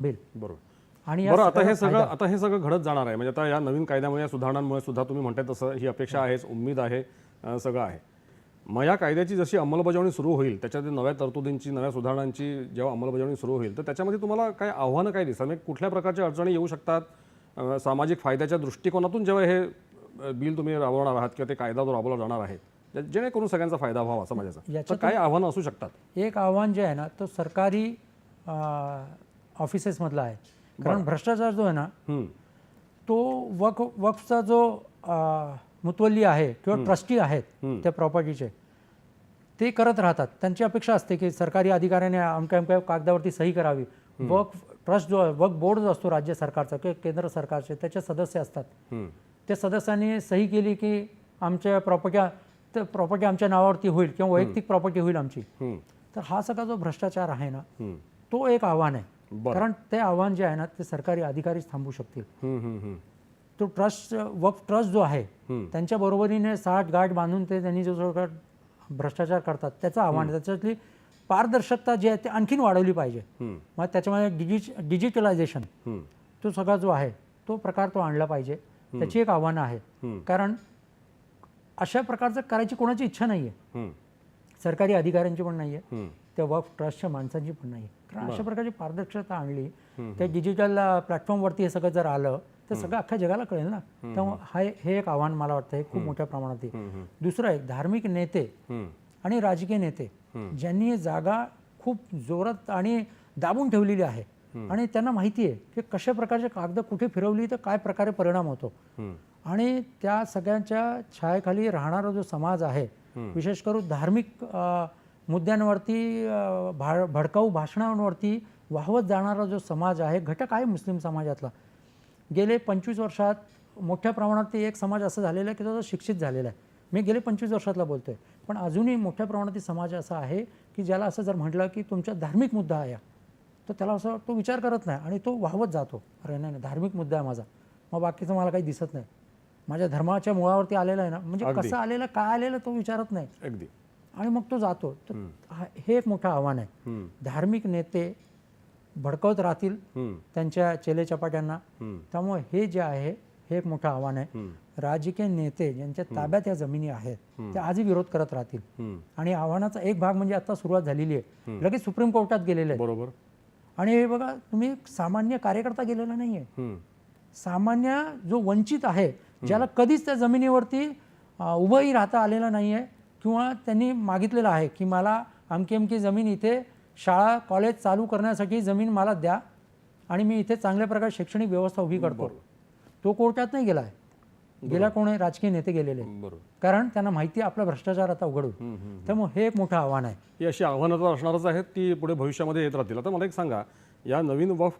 Bill. बरोबर. आणि बरं आता हे सगळं आता हे सगळं घडत जाणार आहे. म्हणजे आता या नवीन कायद्यामुळे या सुधारणांमुळे सुद्धा तुम्ही म्हणताय तसं ही अपेक्षा आहेच उम्मीद आहे सगळं आहे. मग या कायद्याची जशी अंमलबजावणी सुरू होईल त्याच्यात नव्या तरतुदींची नव्या सुधारणांची जेव्हा अंमलबजावणी सुरू होईल तर त्याच्यामध्ये तुम्हाला काय आव्हानं काय दिसतात? म्हणजे कुठल्या प्रकारच्या अडचणी येऊ शकतात? सामाजिक फायद्याच्या दृष्टिकोनातून जेव्हा हे बिल तुम्ही राबवणार आहात किंवा ते कायदा जो राबवला जाणार आहे जेणेकरून सगळ्यांचा फायदा व्हावा समाजाचा याच्यातून- काय आव्हानं असू शकतात? एक आव्हान जे आहे ना तो सरकारी ऑफिसेसमधला आहे. कारण भ्रष्टाचार जो आहे ना तो वक वक्फचा जो मुतवल्ली आहे किंवा ट्रस्टी आहेत त्या प्रॉपर्टीचे ते करत राहतात. त्यांची अपेक्षा असते की सरकारी अधिकाऱ्याने अमक्या अमक्या कागदावरती सही करावी. वक्फ ट्रस्ट जो आहे वक्फ बोर्ड जो असतो राज्य सरकारचा किंवा केंद्र सरकारचे त्याचे सदस्य असतात. त्या सदस्यांनी सही केली की आमच्या प्रॉपर्टी तर प्रॉपर्टी आमच्या नावावरती होईल किंवा वैयक्तिक प्रॉपर्टी होईल आमची. तर हा सगळा जो भ्रष्टाचार आहे ना तो एक आव्हान आहे. कारण ते आव्हान जे आहे ना ते सरकारी अधिकारीच थांबू शकतील. तो ट्रस्ट वक्फ ट्रस्ट जो आहे. त्यांच्या बरोबरीने साठ गाठ बांधून ते त्यांनी जो भ्रष्टाचार करतात त्याचं आव्हान त्याच्यातली पारदर्शकता जी आहे ती आणखीन वाढवली पाहिजे. मग त्याच्यामध्ये डिजिट डिजिटलायझेशन तो सगळा जो आहे तो प्रकार तो आणला पाहिजे. त्याची एक आव्हानं आहे. कारण अशा प्रकारचं करायची कोणाची इच्छा नाही आहे सरकारी अधिकाऱ्यांची पण नाही आहे. त्या वक्फ ट्रस्टच्या माणसांची पण नाही कारण अशा प्रकारची पारदर्शकता आणली. त्या डिजिटल प्लॅटफॉर्मवरती हे सगळं जर आलं तर सगळं अख्ख्या जगाला कळेल ना. त्यामुळे हा हे एक आव्हान मला वाटतं हे खूप मोठ्या प्रमाणात आहे. दुसरं एक धार्मिक नेते आणि राजकीय नेते ज्यांनी जागा खूप जोरात आणि दाबून ठेवलेली आहे. आणि त्यांना माहिती आहे की कशा प्रकारचे कागद कुठे फिरवली तर काय प्रकारे परिणाम होतो. आणि त्या सगळ्यांच्या छायाखाली राहणारा जो समाज आहे विशेष करून धार्मिक मुद्द्यांवरती भा भडकाऊ भाषणांवरती वाहवत जाणारा जो समाज आहे घटक आहे मुस्लिम समाजातला. गेले पंचवीस वर्षात मोठ्या प्रमाणात ते एक समाज असं झालेला आहे की तो शिक्षित झालेला आहे. मी गेले पंचवीस वर्षातला बोलतोय. पण अजूनही मोठ्या प्रमाणात समाज असा आहे की ज्याला असं जर म्हटलं की तुमचा धार्मिक मुद्दा आहे तर त्याला असं तो विचार करत नाही आणि तो वाहवत जातो. अरे नाही नाही धार्मिक मुद्दा आहे माझा. मग बाकीचं मला काही दिसत नाही. माझ्या धर्माच्या मुळावरती आलेला आहे ना म्हणजे कसं आलेलं काय आलेलं तो विचारत नाही. अगदी. आणि मग तो जातो. तर हा- एक मोठं आव्हान आहे. धार्मिक नेते भडकवत राहतील त्यांच्या चेलेचपाट्यांना त्यामुळे हे जे आहे हे एक मोठं आव्हान आहे. राजकीय नेते ज्यांच्या ताब्यात या जमिनी आहेत ते आजही विरोध करत राहतील. आणि आव्हानाचा एक भाग म्हणजे आता सुरुवात झालेली आहे. लगेच सुप्रीम कोर्टात गेलेले बरोबर. आणि हे बघा तुम्ही सामान्य कार्यकर्ता गेलेला नाही आहे हम्म, सामान्य जो वंचित आहे ज्याला कधीच त्या जमिनीवरती उभंही राहता आलेलं नाही आहे किंवा त्यांनी मागितलेलं आहे की मला अमकी अमकी जमीन इथे शाळा कॉलेज चालू करण्यासाठी जमीन मला द्या आणि मी इथे चांगल्या प्रकारे शैक्षणिक व्यवस्था उभी करतो. तो कोर्टात नाही गेला आहे. गेला कोण आहे? राजकीय नेते गेलेले कारण त्यांना माहिती आपला भ्रष्टाचार आता उघड त्यामुळे हे एक मोठं आव्हान आहे. ही अशी आव्हानं तर असणारच आहेत ती पुढे भविष्यामध्ये येत राहतील. आता मला एक सांगा या नवीन वफ